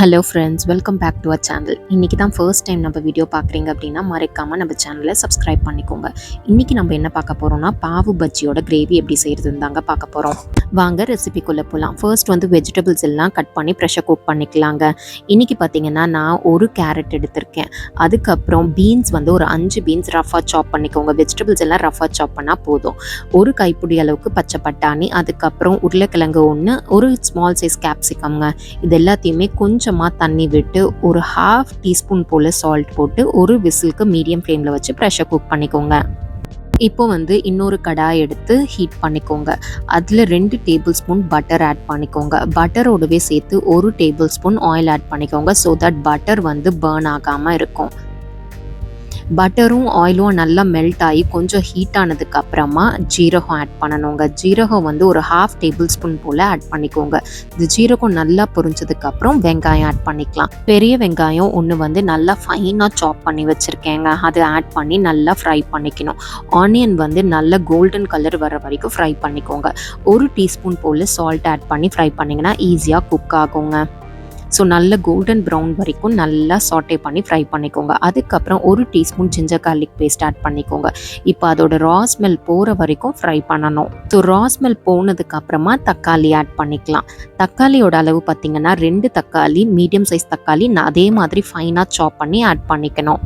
Hello friends welcome back to our channel இன்றைக்கி தான் first time நம்ம வீடியோ பார்க்குறீங்க அப்படின்னா மறக்காமல் நம்ம சேனலை சப்ஸ்கிரைப் பண்ணிக்கோங்க. இன்றைக்கி நம்ம என்ன பார்க்க போகிறோம்னா பாவு பஜ்ஜியோட கிரேவி எப்படி செய்கிறதுன்னு தாங்க பார்க்க போகிறோம் வாங்க ரெசிபிக்குள்ளே போகலாம் ஃபர்ஸ்ட் வந்து வெஜிடபிள்ஸ் எல்லாம் கட் பண்ணி ப்ரெஷர் குக் பண்ணிக்கலாங்க. இன்றைக்கி பார்த்தீங்கன்னா நான் ஒரு கேரட் எடுத்திருக்கேன். அதுக்கப்புறம் பீன்ஸ் வந்து ஒரு அஞ்சு பீன்ஸ் ரஃபாக சாப் பண்ணிக்கோங்க. வெஜிடபிள்ஸ் எல்லாம் ரஃபாக சாப் பண்ணால் போதும். ஒரு கைப்பிடி அளவுக்கு பச்சை பட்டாணி அதுக்கப்புறம் உருளைக்கிழங்கு ஒன்று ஒரு ஸ்மால் சைஸ் கேப்சிகம்ங்க இது எல்லாத்தையுமே கொஞ்சம் கொஞ்சமாக தண்ணி விட்டு ஒரு ஹாஃப் டீஸ்பூன் போல் சால்ட் போட்டு ஒரு விசிலுக்கு மீடியம் ஃப்ளேமில் வச்சு ப்ரெஷர் குக் பண்ணிக்கோங்க. இப்போ வந்து இன்னொரு கடாய் எடுத்து ஹீட் பண்ணிக்கோங்க. அதில் ரெண்டு டேபிள் ஸ்பூன் பட்டர் ஆட் பண்ணிக்கோங்க பட்டரோடவே சேர்த்து ஒரு டேபிள் ஸ்பூன் ஆயில் ஆட் பண்ணிக்கோங்க ஸோ தட் பட்டர் வந்து பேர்ன் ஆகாமல் இருக்கும். பட்டரும் ஆயிலும் நல்லா மெல்ட் ஆகி கொஞ்சம் ஹீட் ஆனதுக்கு அப்புறமா ஜீரகம் ஆட் பண்ணணுங்க. ஜீரகம் வந்து ஒரு ஹாஃப் டேபிள் ஸ்பூன் போல் ஆட் பண்ணிக்கோங்க. இந்த ஜீரகம் நல்லா பொரிஞ்சதுக்கு அப்புறம் வெங்காயம் ஆட் பண்ணிக்கலாம். பெரிய வெங்காயம் ஒன்று வந்து நல்லா ஃபைனாக சாப் பண்ணி வச்சுருக்கேங்க. அதை ஆட் பண்ணி நல்லா ஃப்ரை பண்ணிக்கணும். ஆனியன் வந்து நல்லா கோல்டன் கலர் வர வரைக்கும் ஃப்ரை பண்ணிக்கோங்க. ஒரு டீஸ்பூன் போல் சால்ட் ஆட் பண்ணி ஃப்ரை பண்ணிங்கன்னா ஈஸியாக குக் ஆகுங்க. ஸோ நல்ல கோல்டன் ப்ரௌன் வரைக்கும் நல்லா சாட்டே பண்ணி ஃப்ரை பண்ணிக்கோங்க. அதுக்கப்புறம் ஒரு teaspoon ginger garlic paste add பண்ணிக்கோங்க. இப்போ அதோட ரா ஸ்மெல் போகிற வரைக்கும் ஃப்ரை பண்ணணும். ஸோ ரா ஸ்மெல் போனதுக்கு அப்புறமா தக்காளி ஆட் பண்ணிக்கலாம். தக்காளியோட அளவு பார்த்தீங்கன்னா ரெண்டு தக்காளி மீடியம் சைஸ் தக்காளி நான் அதே மாதிரி ஃபைனாக சாப் பண்ணி ஆட் பண்ணிக்கணும்.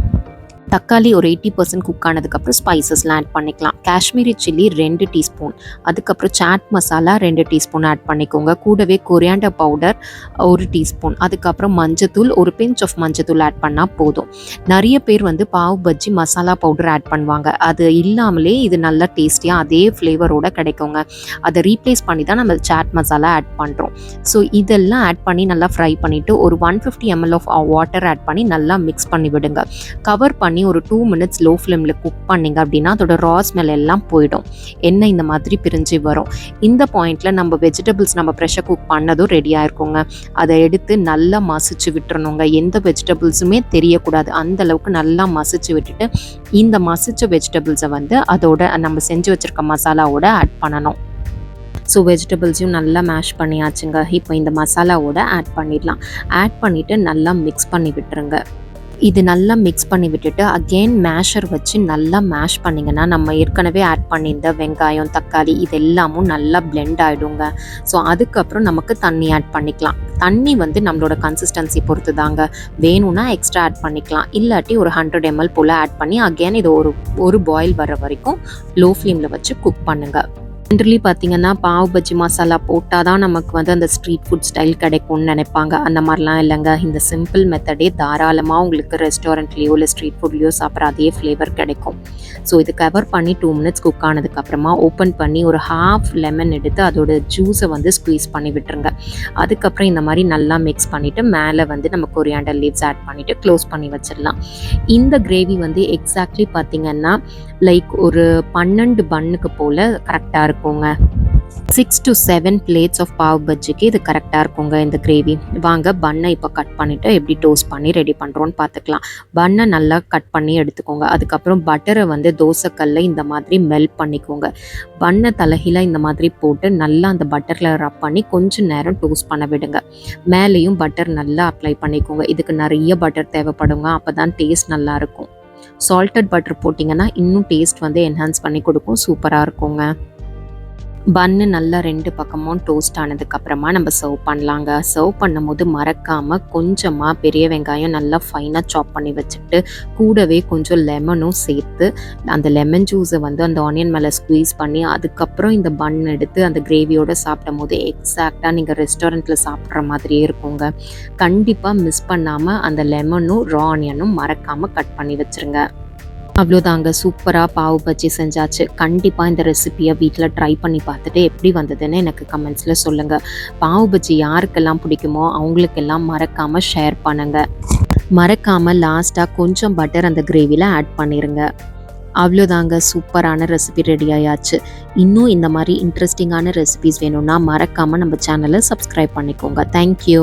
தக்காளி ஒரு எயிட்டி பர்சன்ட் குக் ஆனதுக்கப்புறம் ஸ்பைசஸ்லாம் ஆட் பண்ணிக்கலாம். காஷ்மீரி சில்லி ரெண்டு டீஸ்பூன். அதுக்கப்புறம் சாட் மசாலா ரெண்டு டீஸ்பூன் ஆட் பண்ணிக்கோங்க. கூடவே கொரியாண்டர் பவுடர் ஒரு டீஸ்பூன். அதுக்கப்புறம் மஞ்சத்தூள் ஒரு பிஞ்ச் ஆஃப் மஞ்சத்தூள் ஆட் பண்ணால் போதும். நிறைய பேர் வந்து பாவ் பஜ்ஜி மசாலா பவுடர் ஆட் பண்ணுவாங்க. அது இல்லாமலே இது நல்லா டேஸ்டியாக அதே ஃப்ளேவரோட கிடைக்குங்க. அதை ரீப்ளேஸ் பண்ணி தான் நம்ம சாட் மசாலா ஆட் பண்ணுறோம் ஸோ இதெல்லாம் ஆட் பண்ணி நல்லா ஃப்ரை பண்ணிவிட்டு ஒரு one fifty ML of water add பண்ணி நல்லா மிக்ஸ் பண்ணி விடுங்க கவர் பண்ணி ஒரு டூ மினிட்ஸ் லோ ஃப்ளேமில் குக் பண்ணிங்க அப்படின்னா அதோட ரா ஸ்மெல் எல்லாம் போயிடும். எண்ணெய் இந்த மாதிரி பிரிஞ்சு வரும். இந்த பாயிண்டில் நம்ம வெஜிடபிள்ஸ் நம்ம ப்ரெஷர் குக் பண்ணதும் ரெடியாக இருக்குங்க அதை எடுத்து நல்லா மசிச்சு விட்டுறணுங்க. எந்த வெஜிடபிள்ஸுமே தெரியக்கூடாது. அந்த அளவுக்கு நல்லா மசிச்சு விட்டுட்டு இந்த மசிச்ச வெஜிடபிள்ஸை வந்து அதோட நம்ம செஞ்சு வச்சுருக்க மசாலாவோட ஆட் பண்ணணும். ஸோ வெஜிடபிள்ஸையும் நல்லா மேஷ் பண்ணியாச்சுங்க. இப்போ இந்த மசாலாவோட ஆட் பண்ணிடலாம். ஆட் பண்ணிவிட்டு நல்லா மிக்ஸ் பண்ணி விட்டுருங்க. இது நல்லா மிக்ஸ் பண்ணி விட்டுட்டு அகெயின் மேஷர் வச்சு நல்லா மேஷ் பண்ணிங்கன்னா நம்ம ஏற்கனவே ஆட் பண்ணியிருந்த வெங்காயம் தக்காளி இது எல்லாமும் நல்லா பிளெண்ட் ஆகிடுங்க ஸோ அதுக்கப்புறம் நமக்கு தண்ணி ஆட் பண்ணிக்கலாம். தண்ணி வந்து நம்மளோட கன்சிஸ்டன்சி பொறுத்து தாங்க வேணும்னா எக்ஸ்ட்ரா ஆட் பண்ணிக்கலாம். இல்லாட்டி ஒரு ஹண்ட்ரட் எம்எல் போல் ஆட் பண்ணி அகெயின் இது ஒரு ஒரு பாயில் வர வரைக்கும் லோ ஃப்ளேமில் வச்சு குக் பண்ணுங்கள் ஜென்ரலி பார்த்தீங்கன்னா பாவ் பஜ்ஜி மசாலா போட்டால் தான் நமக்கு வந்து அந்த ஸ்ட்ரீட் ஃபுட் ஸ்டைல் கிடைக்கும்னு நினைப்பாங்க. அந்த மாதிரிலாம் இல்லைங்க. இந்த சிம்பிள் மெத்தடே தாராளமாக உங்களுக்கு ரெஸ்டாரண்ட்லேயோ இல்லை ஸ்ட்ரீட் ஃபுட்லேயோ சாப்பிட்ற அதே ஃப்ளேவர் கிடைக்கும். ஸோ இது கவர் பண்ணி டூ மினிட்ஸ் குக் ஆனதுக்கப்புறமா ஓப்பன் பண்ணி ஒரு ஹாஃப் லெமன் எடுத்து அதோட ஜூஸை வந்து ஸ்குவீஸ் பண்ணி விட்டுருங்க. அதுக்கப்புறம் இந்த மாதிரி நல்லா மிக்ஸ் பண்ணிவிட்டு மேலே வந்து நம்ம கொரியாண்டர் லீவ்ஸ் ஆட் பண்ணிவிட்டு க்ளோஸ் பண்ணி வச்சிடலாம். இந்த கிரேவி வந்து எக்ஸாக்ட்லி பார்த்தீங்கன்னா லைக் ஒரு பன்னெண்டு பண்ணுக்கு போல் கரெக்டாக இருக்கும். இருக்குங்க. Six to seven plates of pav பஜ்ஜிக்கு இது கரெக்டாக இருக்குங்க இந்த கிரேவி வாங்க பண்ணை இப்போ கட் பண்ணிவிட்டு எப்படி டோஸ்ட் பண்ணி ரெடி பண்ணுறோன்னு பார்த்துக்கலாம் பண்ணை நல்லா கட் பண்ணி எடுத்துக்கோங்க. அதுக்கப்புறம் பட்டரை வந்து தோசைக்கல்ல இந்த மாதிரி மெல்ட் பண்ணிக்கோங்க. பண்ணை தலைகீழ இந்த மாதிரி போட்டு நல்லா அந்த பட்டரில் ரப் பண்ணி கொஞ்சம் நேரம் டோஸ்ட் பண்ண விடுங்க. மேலேயும் பட்டர் நல்லா அப்ளை பண்ணிக்கோங்க. இதுக்கு நிறைய பட்டர் தேவைப்படுங்க. அப்போ தான் டேஸ்ட் நல்லாயிருக்கும் சால்டட் பட்டர் போட்டிங்கன்னா இன்னும் டேஸ்ட் வந்து என்ஹான்ஸ் பண்ணி கொடுக்கும். சூப்பராக இருக்குங்க. பன்னு நல்லா ரெண்டு பக்கமும் டோஸ்ட் ஆனதுக்கப்புறமா நம்ம சர்வ் பண்ணலாங்க. சர்வ் பண்ணும்போது மறக்காமல் கொஞ்சமாக பெரிய வெங்காயம் நல்லா ஃபைனாக சாப் பண்ணி வச்சுட்டு கூடவே கொஞ்சம் லெமனும் சேர்த்து அந்த லெமன் ஜூஸை வந்து அந்த ஆனியன் மேலே ஸ்குவீஸ் பண்ணி அதுக்கப்புறம் இந்த பன் எடுத்து அந்த கிரேவியோடு சாப்பிடும் போது எக்ஸாக்டாக நீங்கள் ரெஸ்டாரண்ட்டில் சாப்பிட்ற மாதிரியே இருக்குங்க. கண்டிப்பாக மிஸ் பண்ணாமல் அந்த லெமனும் ரா ஆனியனும் மறக்காமல் கட் பண்ணி வச்சுருங்க. அவ்வளோதாங்க சூப்பராக பாவு பஜ்ஜி செஞ்சாச்சு. கண்டிப்பாக இந்த ரெசிபியை வீட்டில் ட்ரை பண்ணி பார்த்துட்டு எப்படி வந்ததுன்னு எனக்கு கமெண்ட்ஸில் சொல்லுங்கள் பாவு பஜ்ஜி யாருக்கெல்லாம் பிடிக்குமோ அவங்களுக்கெல்லாம் மறக்காமல் ஷேர் பண்ணுங்கள் மறக்காமல் லாஸ்ட்டாக கொஞ்சம் பட்டர் அந்த கிரேவியில் ஆட் பண்ணிடுங்க அவ்வளோதாங்க சூப்பரான ரெசிபி ரெடி ஆயாச்சு. இன்னும் இந்த மாதிரி இன்ட்ரெஸ்டிங்கான ரெசிபிஸ் வேணும்னா மறக்காமல் நம்ம சேனலை சப்ஸ்கிரைப் பண்ணிக்கோங்க. தேங்க்யூ